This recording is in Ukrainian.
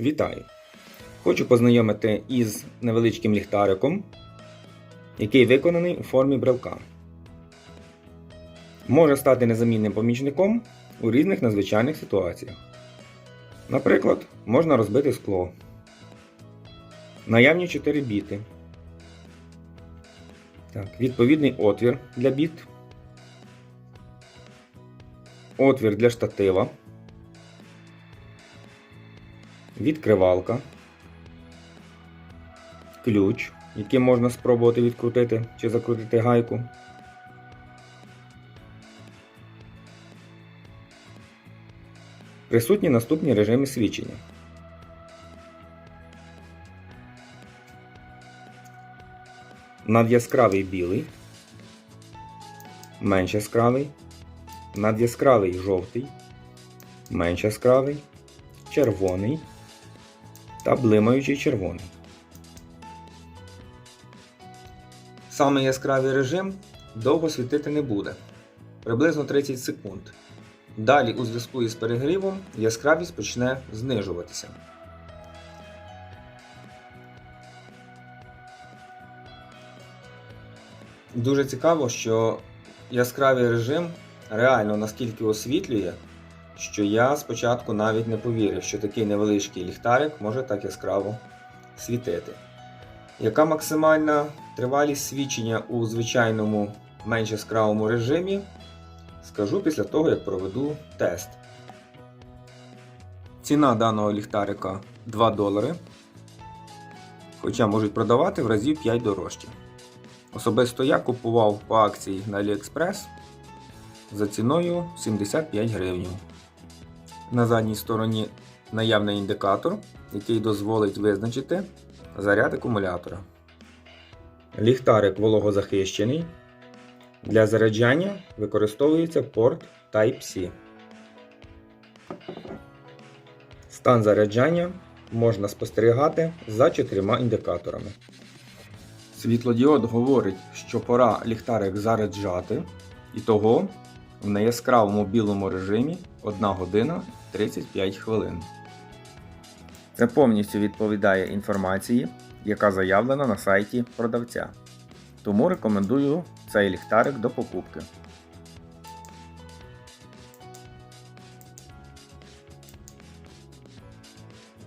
Вітаю! Хочу познайомити із невеличким ліхтариком, який виконаний у формі брелка. Може стати незамінним помічником у різних надзвичайних ситуаціях. Наприклад, можна розбити скло. Наявні 4 біти. Так, відповідний отвір для біт. Отвір для штатива. Відкривалка. Ключ, яким можна спробувати відкрутити чи закрутити гайку. Присутні наступні режими свідчення. Надяскравий білий, менш яскравий, надяскравий жовтий, менш яскравий, червоний та блимаючий червоний. Саме яскравий режим довго світити не буде приблизно 30 секунд. Далі, у зв'язку із перегрівом, яскравість почне знижуватися. Дуже цікаво, що яскравий режим реально наскільки освітлює, що я спочатку навіть не повірив, що такий невеличкий ліхтарик може так яскраво світити. Яка максимальна тривалість свічення у звичайному менш яскравому режимі? Скажу після того, як проведу тест. Ціна даного ліхтарика 2 долари. Хоча можуть продавати в разів 5 дорожче. Особисто я купував по акції на AliExpress за ціною 75 гривень. На задній стороні наявний індикатор, який дозволить визначити заряд акумулятора. Ліхтарик вологозахищений. Для заряджання використовується порт Type-C. Стан заряджання можна спостерігати за чотирма індикаторами. Світлодіод говорить, що пора ліхтарик заряджати, і того в неяскравому білому режимі 1 година 35 хвилин. Це повністю відповідає інформації, яка заявлена на сайті продавця. Тому рекомендую цей ліхтарик до покупки.